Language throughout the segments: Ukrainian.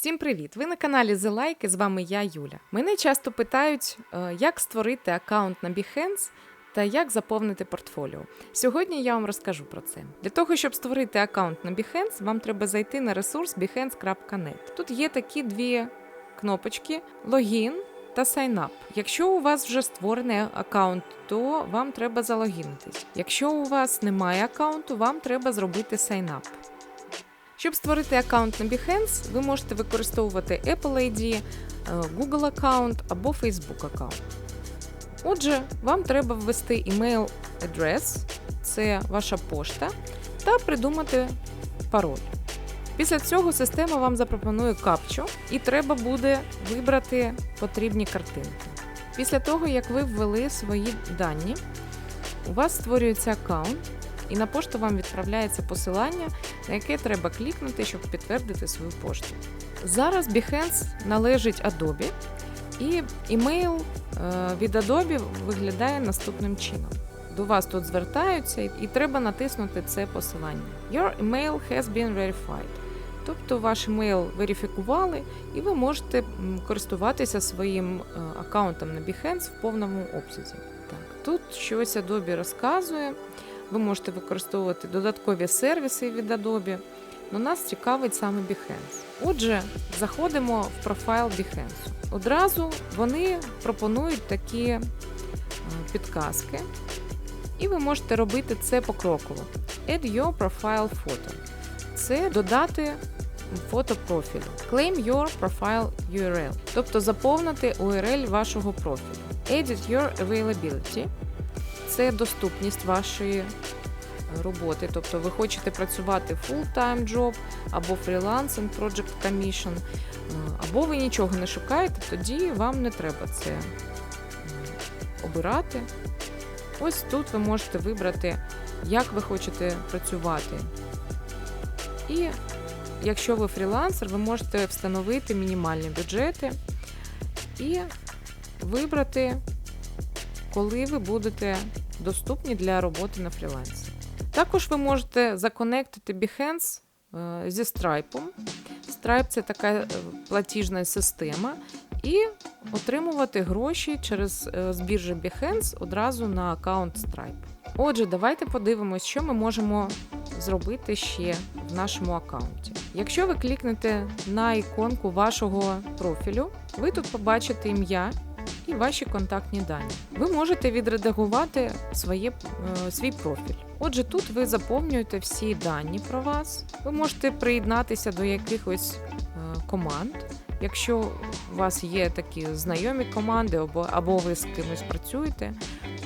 Всім привіт! Ви на каналі The Like, і з вами я, Юля. Мене часто питають, е, як створити аккаунт на Behance та як заповнити портфоліо. Сьогодні я вам розкажу про це. Для того, щоб створити аккаунт на Behance, вам треба зайти на ресурс behance.net. Тут є такі дві кнопочки: логін та Sign Up. Якщо у вас вже створений аккаунт, то вам треба залогінитись. Якщо у вас немає аккаунту, вам треба зробити Sign Up. Щоб створити аккаунт на Behance, ви можете використовувати Apple ID, е, Google аккаунт або Facebook аккаунт. Отже, вам треба ввести email address, це ваша пошта, та придумати пароль. Після цього система вам запропонує капчу, і треба буде вибрати потрібні картинки. Після того, як ви ввели свої дані, у вас створюється аккаунт, і на пошту вам відправляється посилання, на яке треба клікнути, щоб підтвердити свою пошту. Зараз Behance належить Adobe, і імейл е, від Adobe виглядає наступним чином. До вас тут звертаються, і треба натиснути це посилання. Your email has been verified. Тобто ваш емейл верифікували, і ви можете користуватися своїм е, аккаунтом на Behance в повному обсязі. Так, тут щось Adobe розказує. Ви можете використовувати додаткові сервіси від Adobe. але нас цікавить саме Behance. Отже, заходимо в профайл Behance. Одразу вони пропонують такі е, підказки, і ви можете робити це покроково. Add your profile photo. Це додати фото профілю. Claim your profile URL, тобто заповнити URL вашого профілю. Edit your availability це доступність вашої е, роботи. Тобто ви хочете працювати full-time job або freelancing, project commission, е, або ви нічого не шукаєте, тоді вам не треба це обирати. Ось тут ви можете вибрати, як ви хочете працювати. І якщо ви фрілансер, ви можете встановити мінімальні бюджети і вибрати коли ви будете доступні для роботи на фрілансі. Також ви можете законектити Behance е, зі Stripe. Stripe це така е, платіжна система, і отримувати гроші через е, з біржі Behance одразу на аккаунт Stripe. Отже, давайте подивимось, що ми можемо зробити ще в нашому аккаунті. Якщо ви клікнете на іконку вашого профілю, ви тут побачите ім'я і ваші контактні дані. Ви можете відредагувати своє, е, свій профіль. Отже, тут ви заповнюєте всі дані про вас. Ви можете приєднатися до якихось е, команд. Якщо у вас є такі знайомі команди, або, або ви з кимось працюєте,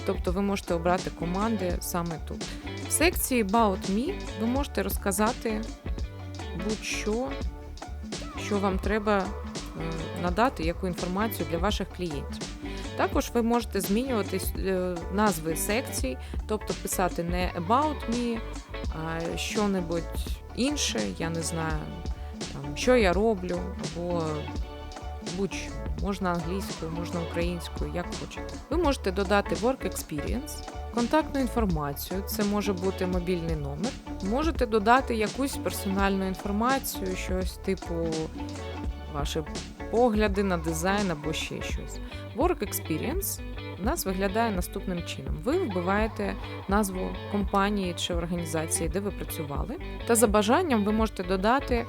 тобто ви можете обрати команди саме тут. В секції About Me ви можете розказати будь-що, що вам треба надати, яку інформацію для ваших клієнтів. Також ви можете змінювати е, назви секцій, тобто писати не About Me, а що-небудь інше, я не знаю, там, що я роблю, або будь-що. Можна англійською, можна українською, як хочете. Ви можете додати Work Experience, контактну інформацію, це може бути мобільний номер. Можете додати якусь персональну інформацію, щось типу ваші погляди на дизайн або ще щось. Work Experience у нас виглядає наступним чином: ви вбиваєте назву компанії чи організації, де ви працювали, та за бажанням ви можете додати е,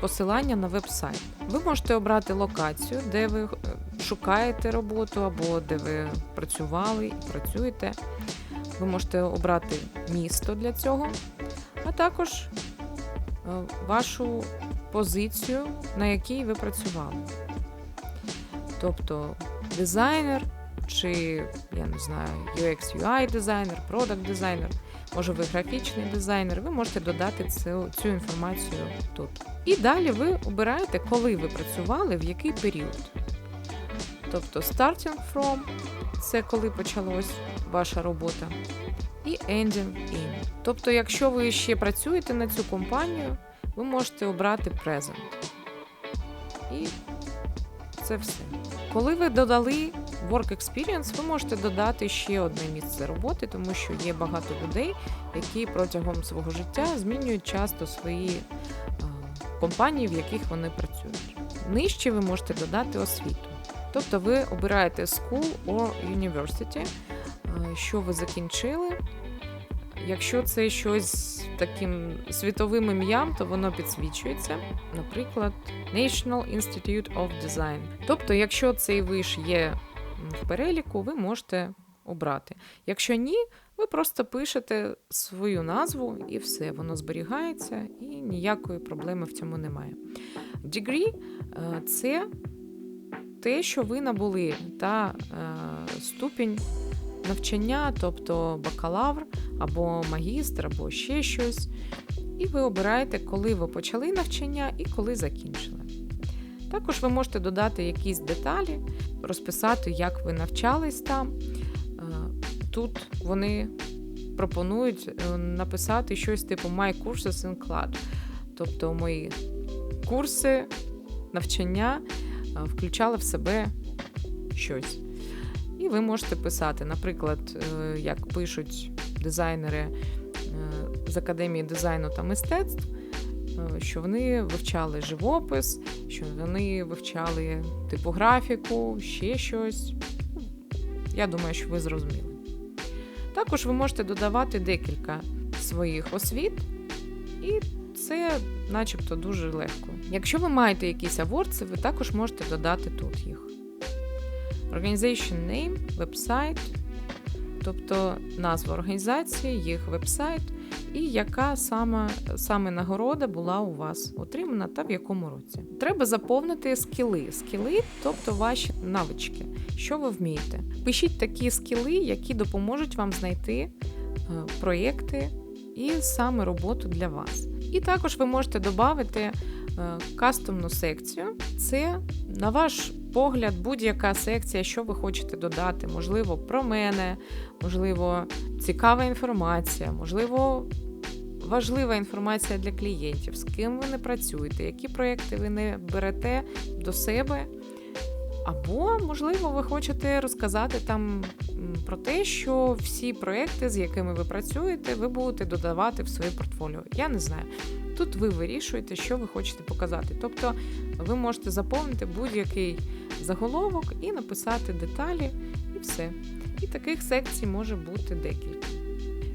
посилання на веб-сайт. Ви можете обрати локацію, де ви е, шукаєте роботу або де ви працювали і працюєте. Ви можете обрати місто для цього, а також е, вашу позицію, на якій ви працювали. Тобто дизайнер, чи, я не знаю, UX, UI дизайнер, продакт дизайнер, може ви графічний дизайнер, ви можете додати цю, цю інформацію тут. І далі ви обираєте, коли ви працювали, в який період. Тобто starting from це коли почалась ваша робота, і ending in. Тобто, якщо ви ще працюєте на цю компанію, ви можете обрати Present. І це все. Коли ви додали Work Experience, ви можете додати ще одне місце роботи, тому що є багато людей, які протягом свого життя змінюють часто свої е, компаній, в яких вони працюють. Нижче ви можете додати освіту. Тобто ви обираєте school or university, е, що ви закінчили. Якщо це щось таким світовим ім'ям, то воно підсвічується, наприклад, National Institute of Design. Тобто, якщо цей виш є в переліку, ви можете обрати. Якщо ні, ви просто пишете свою назву і все, воно зберігається, і ніякої проблеми в цьому немає. Degree – це те, що ви набули, та е, ступінь навчання, тобто бакалавр або магістр, або ще щось. І ви обираєте, коли ви почали навчання і коли закінчили. Також ви можете додати якісь деталі, розписати, як ви навчались там. Е, Тут вони пропонують е, написати щось типу My courses in CLAD. Тобто мої курси навчання е, включали в себе щось. І ви можете писати, наприклад, як пишуть дизайнери е, з Академії дизайну та мистецтв, е, що вони вивчали живопис, що вони вивчали типографіку, ще щось. Я думаю, що ви зрозуміли. Також ви можете додавати декілька своїх освіт, і це начебто дуже легко. Якщо ви маєте якісь авордси, ви також можете додати тут їх. Organization name, вебсайт, тобто назва організації, їх вебсайт, і яка саме, саме нагорода була у вас отримана та в якому році. Треба заповнити скіли. Скіли, тобто ваші навички, що ви вмієте. Пишіть такі скіли, які допоможуть вам знайти е, проєкти і саме роботу для вас. І також ви можете додати е, кастомну секцію. Це, на ваш погляд, будь-яка секція, що ви хочете додати. Можливо, про мене, можливо, цікава інформація, можливо, важлива інформація для клієнтів, з ким ви не працюєте, які проєкти ви не берете до себе. Або, можливо, ви хочете розказати там про те, що всі проекти, з якими ви працюєте, ви будете додавати в своє портфоліо. Я не знаю. Тут ви вирішуєте, що ви хочете показати. Тобто ви можете заповнити будь-який заголовок і написати деталі, і все. І таких секцій може бути декілька.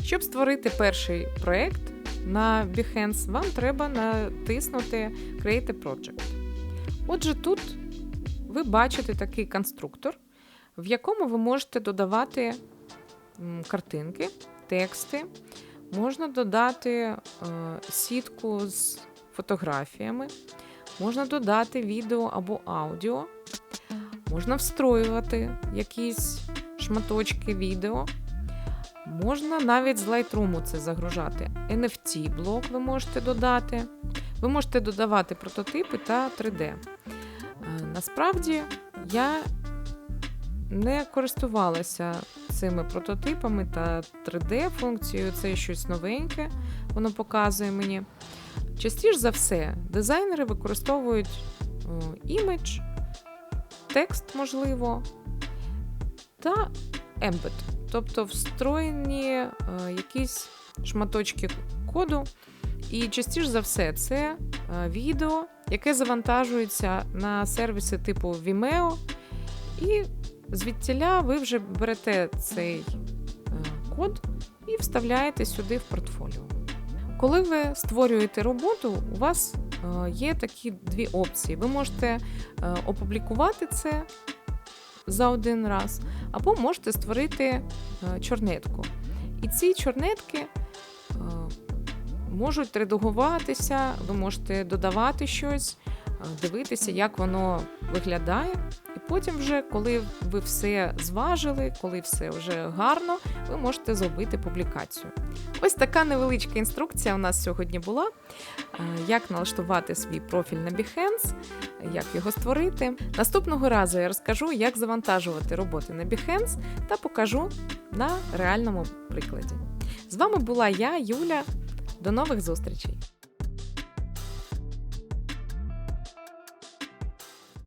Щоб створити перший проект на Behance, вам треба натиснути Create a Project. Отже, тут ви бачите такий конструктор, в якому ви можете додавати картинки, тексти, можна додати е, сітку з фотографіями, можна додати відео або аудіо, можна встроювати якісь шматочки відео. Можна навіть з Lightroom це загружати. NFT-блок ви можете додати. Ви можете додавати прототипи та 3D. Насправді я не користувалася цими прототипами та 3D-функцією, це щось новеньке, воно показує мені. Частіше за все, дизайнери використовують імідж, текст, можливо, та embed, тобто встроєні е, якісь шматочки коду. І частіше за все, це е, відео, яке завантажується на сервіси типу Vimeo, і звідтіля ви вже берете цей е, код і вставляєте сюди в портфоліо. Коли ви створюєте роботу, у вас є такі дві опції. Ви можете опублікувати це за один раз, або можете створити чорнетку. І ці чорнетки можуть редагуватися, ви можете додавати щось, дивитися, як воно виглядає. Потім, вже, коли ви все зважили, коли все вже гарно, ви можете зробити публікацію. Ось така невеличка інструкція у нас сьогодні була. Як налаштувати свій профіль на Behance, як його створити. Наступного разу я розкажу, як завантажувати роботи на Behance та покажу на реальному прикладі. З вами була я, Юля. До нових зустрічей!